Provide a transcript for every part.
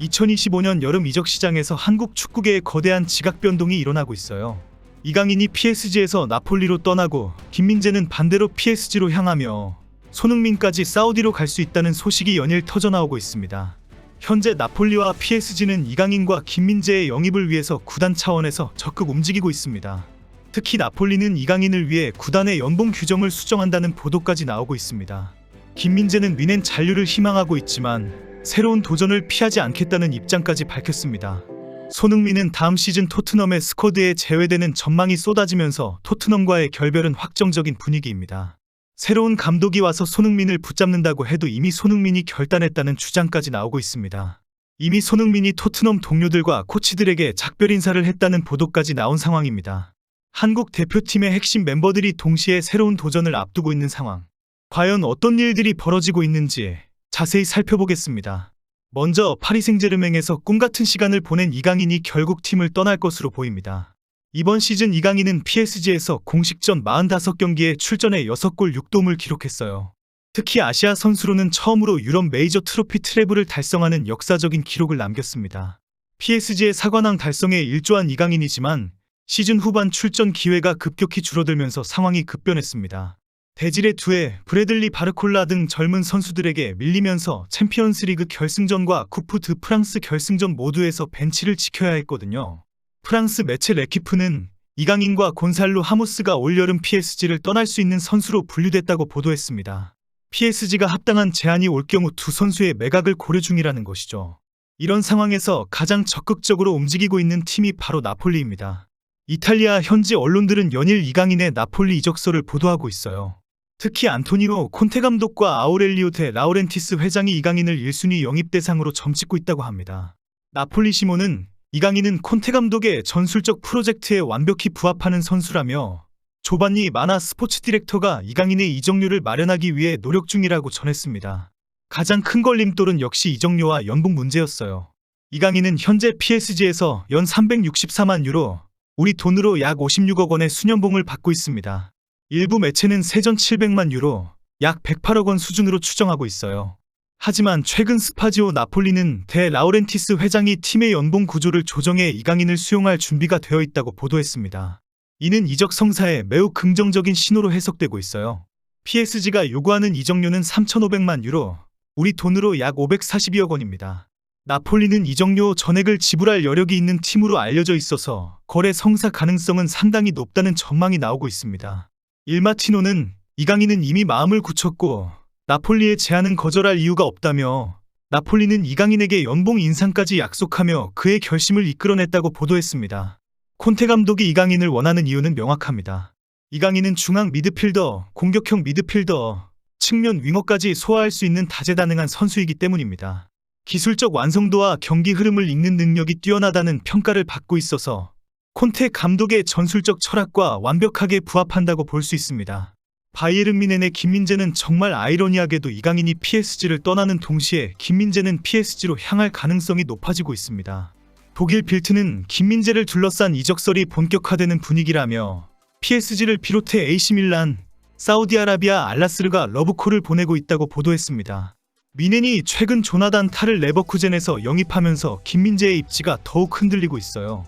2025년 여름 이적 시장에서 한국 축구계의 거대한 지각 변동이 일어나고 있어요. 이강인이 PSG에서 나폴리로 떠나고 김민재는 반대로 PSG로 향하며 손흥민까지 사우디로 갈 수 있다는 소식이 연일 터져나오고 있습니다. 현재 나폴리와 PSG는 이강인과 김민재의 영입을 위해서 구단 차원에서 적극 움직이고 있습니다. 특히 나폴리는 이강인을 위해 구단의 연봉 규정을 수정한다는 보도까지 나오고 있습니다. 김민재는 미넨 잔류를 희망하고 있지만 새로운 도전을 피하지 않겠다는 입장까지 밝혔습니다. 손흥민은 다음 시즌 토트넘의 스쿼드에 제외되는 전망이 쏟아지면서 토트넘과의 결별은 확정적인 분위기입니다. 새로운 감독이 와서 손흥민을 붙잡는다고 해도 이미 손흥민이 결단했다는 주장까지 나오고 있습니다. 이미 손흥민이 토트넘 동료들과 코치들에게 작별 인사를 했다는 보도까지 나온 상황입니다. 한국 대표팀의 핵심 멤버들이 동시에 새로운 도전을 앞두고 있는 상황. 과연 어떤 일들이 벌어지고 있는지 자세히 살펴보겠습니다. 먼저 파리 생제르맹에서 꿈같은 시간을 보낸 이강인이 결국 팀을 떠날 것으로 보입니다. 이번 시즌 이강인은 PSG에서 공식전 45경기에 출전해 6골 6도움을 기록했어요. 특히 아시아 선수로는 처음으로 유럽 메이저 트로피 트래블을 달성하는 역사적인 기록을 남겼습니다. PSG의 사관왕 달성에 일조한 이강인이지만 시즌 후반 출전 기회가 급격히 줄어들면서 상황이 급변했습니다. 대질의 두에 브래들리 바르콜라 등 젊은 선수들에게 밀리면서 챔피언스리그 결승전과 쿠프 드 프랑스 결승전 모두에서 벤치를 지켜야 했거든요. 프랑스 매체 레키프는 이강인과 곤살로 하모스가 올여름 PSG를 떠날 수 있는 선수로 분류됐다고 보도했습니다. PSG가 합당한 제안이 올 경우 두 선수의 매각을 고려 중이라는 것이죠. 이런 상황에서 가장 적극적으로 움직이고 있는 팀이 바로 나폴리입니다. 이탈리아 현지 언론들은 연일 이강인의 나폴리 이적서를 보도하고 있어요. 특히 안토니오 콘테 감독과 아우렐리오 데 라우렌티스 회장이 이강인을 1순위 영입 대상으로 점찍고 있다고 합니다. 나폴리 시모는 이강인은 콘테 감독의 전술적 프로젝트에 완벽히 부합하는 선수라며 조반니 마나 스포츠 디렉터가 이강인의 이적료를 마련하기 위해 노력 중이라고 전했습니다. 가장 큰 걸림돌은 역시 이적료와 연봉 문제였어요. 이강인은 현재 PSG에서 연 364만 유로, 우리 돈으로 약 56억 원의 수년봉을 받고 있습니다. 일부 매체는 세전 700만 유로, 약 108억 원 수준으로 추정하고 있어요. 하지만 최근 스파지오 나폴리는 대 라우렌티스 회장이 팀의 연봉 구조를 조정해 이강인을 수용할 준비가 되어 있다고 보도했습니다. 이는 이적 성사에 매우 긍정적인 신호로 해석되고 있어요. PSG가 요구하는 이적료는 3,500만 유로, 우리 돈으로 약 542억 원입니다. 나폴리는 이적료 전액을 지불할 여력이 있는 팀으로 알려져 있어서 거래 성사 가능성은 상당히 높다는 전망이 나오고 있습니다. 일마티노는 이강인은 이미 마음을 굳혔고 나폴리의 제안은 거절할 이유가 없다며 나폴리는 이강인에게 연봉 인상까지 약속하며 그의 결심을 이끌어냈다고 보도했습니다. 콘테 감독이 이강인을 원하는 이유는 명확합니다. 이강인은 중앙 미드필더, 공격형 미드필더, 측면 윙어까지 소화할 수 있는 다재다능한 선수이기 때문입니다. 기술적 완성도와 경기 흐름을 읽는 능력이 뛰어나다는 평가를 받고 있어서 콘테 감독의 전술적 철학과 완벽하게 부합한다고 볼 수 있습니다. 바이에른 미넨의 김민재는 정말 아이러니하게도 이강인이 PSG를 떠나는 동시에 김민재는 PSG로 향할 가능성이 높아지고 있습니다. 독일 빌트는 김민재를 둘러싼 이적설이 본격화되는 분위기라며 PSG를 비롯해 AC밀란, 사우디아라비아 알라스르가 러브콜을 보내고 있다고 보도했습니다. 미넨이 최근 조나단 타를 레버쿠젠에서 영입하면서 김민재의 입지가 더욱 흔들리고 있어요.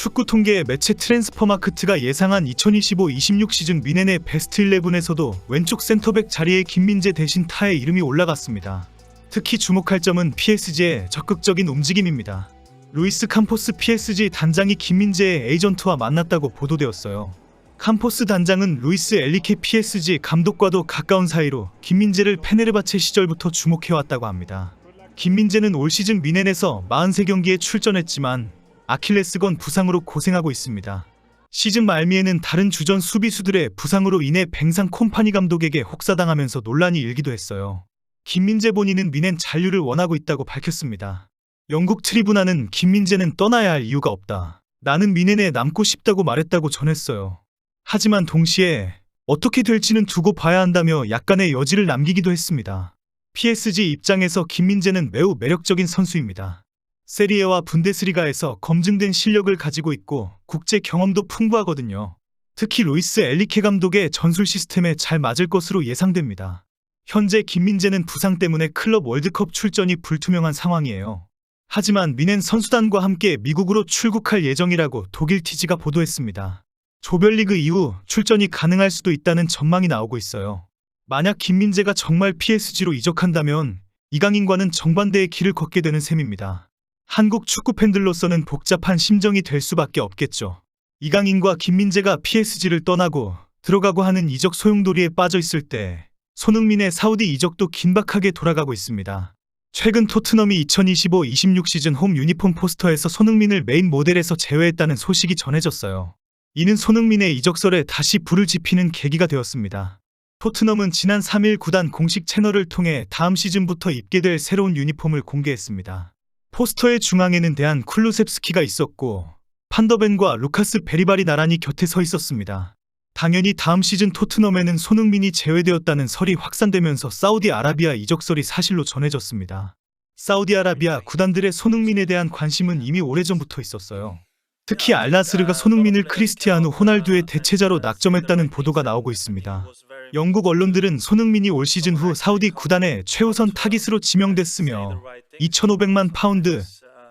축구 통계 매체 트랜스퍼마크트가 예상한 2025-26 시즌 미넨의 베스트 11에서도 왼쪽 센터백 자리에 김민재 대신 타의 이름이 올라갔습니다. 특히 주목할 점은 PSG의 적극적인 움직임입니다. 루이스 캄포스 PSG 단장이 김민재의 에이전트와 만났다고 보도되었어요. 캄포스 단장은 루이스 엘리케 PSG 감독과도 가까운 사이로 김민재를 페네르바체 시절부터 주목해왔다고 합니다. 김민재는 올 시즌 미넨에서 43경기에 출전했지만 아킬레스건 부상으로 고생하고 있습니다. 시즌 말미에는 다른 주전 수비수들의 부상으로 인해 뱅상 콤파니 감독에게 혹사당하면서 논란이 일기도 했어요. 김민재 본인은 미넨 잔류를 원하고 있다고 밝혔습니다. 영국 트리부나는 김민재는 떠나야 할 이유가 없다. 나는 미넨에 남고 싶다고 말했다고 전했어요. 하지만 동시에 어떻게 될지는 두고 봐야 한다며 약간의 여지를 남기기도 했습니다. PSG 입장에서 김민재는 매우 매력적인 선수입니다. 세리에와 분데스리가에서 검증된 실력을 가지고 있고 국제 경험도 풍부하거든요. 특히 루이스 엘리케 감독의 전술 시스템에 잘 맞을 것으로 예상됩니다. 현재 김민재는 부상 때문에 클럽 월드컵 출전이 불투명한 상황이에요. 하지만 미넨 선수단과 함께 미국으로 출국할 예정이라고 독일 티지가 보도했습니다. 조별리그 이후 출전이 가능할 수도 있다는 전망이 나오고 있어요. 만약 김민재가 정말 PSG로 이적한다면 이강인과는 정반대의 길을 걷게 되는 셈입니다. 한국 축구 팬들로서는 복잡한 심정이 될 수밖에 없겠죠. 이강인과 김민재가 PSG를 떠나고 들어가고 하는 이적 소용돌이에 빠져 있을 때 손흥민의 사우디 이적도 긴박하게 돌아가고 있습니다. 최근 토트넘이 2025-26 시즌 홈 유니폼 포스터에서 손흥민을 메인 모델에서 제외했다는 소식이 전해졌어요. 이는 손흥민의 이적설에 다시 불을 지피는 계기가 되었습니다. 토트넘은 지난 3일 구단 공식 채널을 통해 다음 시즌부터 입게 될 새로운 유니폼을 공개했습니다. 포스터의 중앙에는 대한 쿨루셉스키가 있었고 판더벤과 루카스 베리발이 나란히 곁에 서 있었습니다. 당연히 다음 시즌 토트넘에는 손흥민이 제외되었다는 설이 확산되면서 사우디아라비아 이적설이 사실로 전해졌습니다. 사우디아라비아 구단들의 손흥민에 대한 관심은 이미 오래전부터 있었어요. 특히 알나스르가 손흥민을 크리스티아누 호날두의 대체자로 낙점했다는 보도가 나오고 있습니다. 영국 언론들은 손흥민이 올 시즌 후 사우디 구단의 최우선 타깃으로 지명됐으며 2,500만 파운드,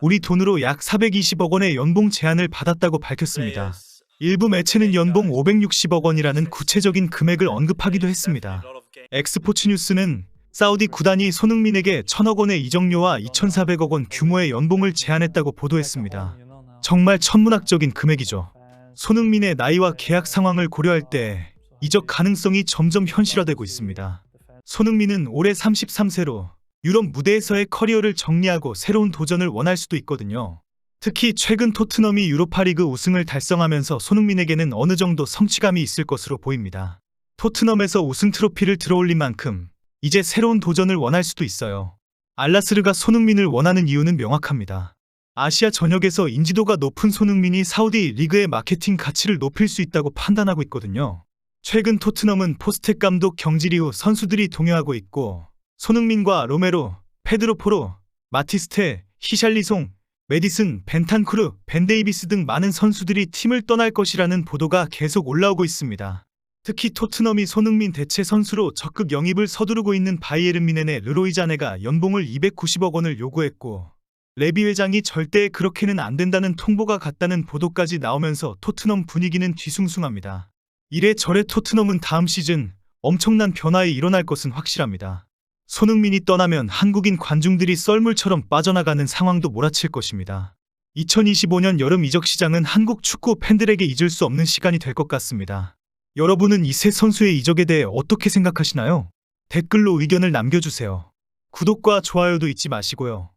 우리 돈으로 약 420억 원의 연봉 제안을 받았다고 밝혔습니다. 일부 매체는 연봉 560억 원이라는 구체적인 금액을 언급하기도 했습니다. 엑스포츠 뉴스는 사우디 구단이 손흥민에게 1천억 원의 이적료와 2,400억 원 규모의 연봉을 제안했다고 보도했습니다. 정말 천문학적인 금액이죠. 손흥민의 나이와 계약 상황을 고려할 때 이적 가능성이 점점 현실화되고 있습니다. 손흥민은 올해 33세로 유럽 무대에서의 커리어를 정리하고 새로운 도전을 원할 수도 있거든요. 특히 최근 토트넘이 유로파리그 우승을 달성하면서 손흥민에게는 어느 정도 성취감이 있을 것으로 보입니다. 토트넘에서 우승 트로피를 들어올린 만큼 이제 새로운 도전을 원할 수도 있어요. 알라스르가 손흥민을 원하는 이유는 명확합니다. 아시아 전역에서 인지도가 높은 손흥민이 사우디 리그의 마케팅 가치를 높일 수 있다고 판단하고 있거든요. 최근 토트넘은 포스텍 감독 경질 이후 선수들이 동요하고 있고 손흥민과 로메로, 페드로 포로, 마티스테, 히샬리송, 메디슨, 벤탄쿠르, 벤데이비스 등 많은 선수들이 팀을 떠날 것이라는 보도가 계속 올라오고 있습니다. 특히 토트넘이 손흥민 대체 선수로 적극 영입을 서두르고 있는 바이에른 미넨의 르로이 자네가 연봉을 290억 원을 요구했고 레비 회장이 절대 그렇게는 안 된다는 통보가 갔다는 보도까지 나오면서 토트넘 분위기는 뒤숭숭합니다. 이래저래 토트넘은 다음 시즌 엄청난 변화에 일어날 것은 확실합니다. 손흥민이 떠나면 한국인 관중들이 썰물처럼 빠져나가는 상황도 몰아칠 것입니다. 2025년 여름 이적 시장은 한국 축구 팬들에게 잊을 수 없는 시간이 될 것 같습니다. 여러분은 이 세 선수의 이적에 대해 어떻게 생각하시나요? 댓글로 의견을 남겨주세요. 구독과 좋아요도 잊지 마시고요.